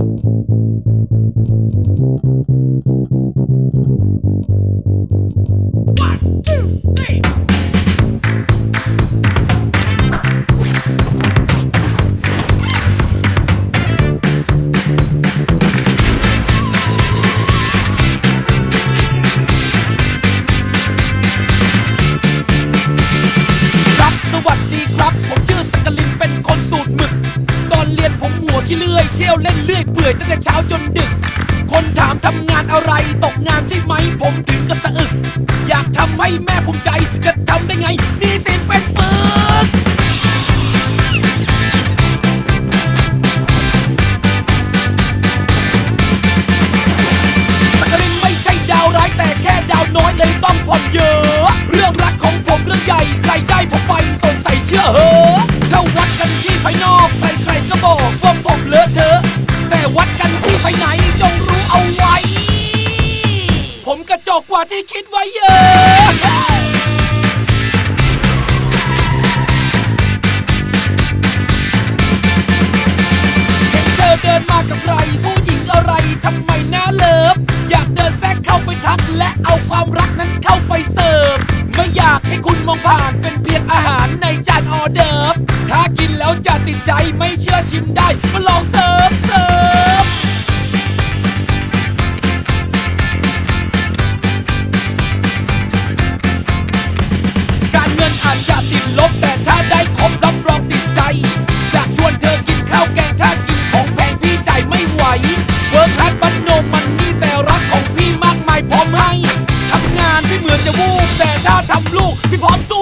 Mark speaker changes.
Speaker 1: ครับสวัสดีครับผม ขี้เลื่อย เที่ยวเล่นเลื่อยเปื่อยตั้งแต่เช้าจนดึก คนถามทำงานอะไร ตกงานใช่ไหม ผมถึงกับสะอึก อยากทำให้แม่ภูมิใจ จะทำได้ไง นี่สิเป็นปึกสักลินไม่ใช่ดาวร้ายแต่แค่ดาวน้อยเลยต้องผ่อนเยอะ เรื่องรักของผมเรื่องใหญ่ ใครได้ผมไปสงสัยเชื่อเหอะถ้าวัดกันที่ภายนอกใครๆก็บ ว่าที่คิดไว้เยอะเห็นเธอเดินมากับใครผู้หญิงอะไรทำไมหน้าเลิฟ อยากเดินแทรกเข้าไปทัก และเอาความรักนั้นเข้าไปเสิร์ฟ ไม่อยากให้คุณมองผ่านเป็นเพียงอาหารในจานออเดิร์ฟ ถ้ากินแล้วจะติดใจไม่เชื่อชิมได้มาลองเสิร์ฟเสิร์ฟาจจะติดลบแต่ถ้าได้ครบรับรองติดใจอยากชวนเธอกินข้าวแกงถ้ากินของแพงพี่ใจไม่ไหวเวิร์คฮาร์ดบันโนมันนี่แต่รักของพี่มากมายพร้อมให้ทำงานไม่เหมือนจะวูบแต่ถ้าทำลูกพี่พร้อมสู้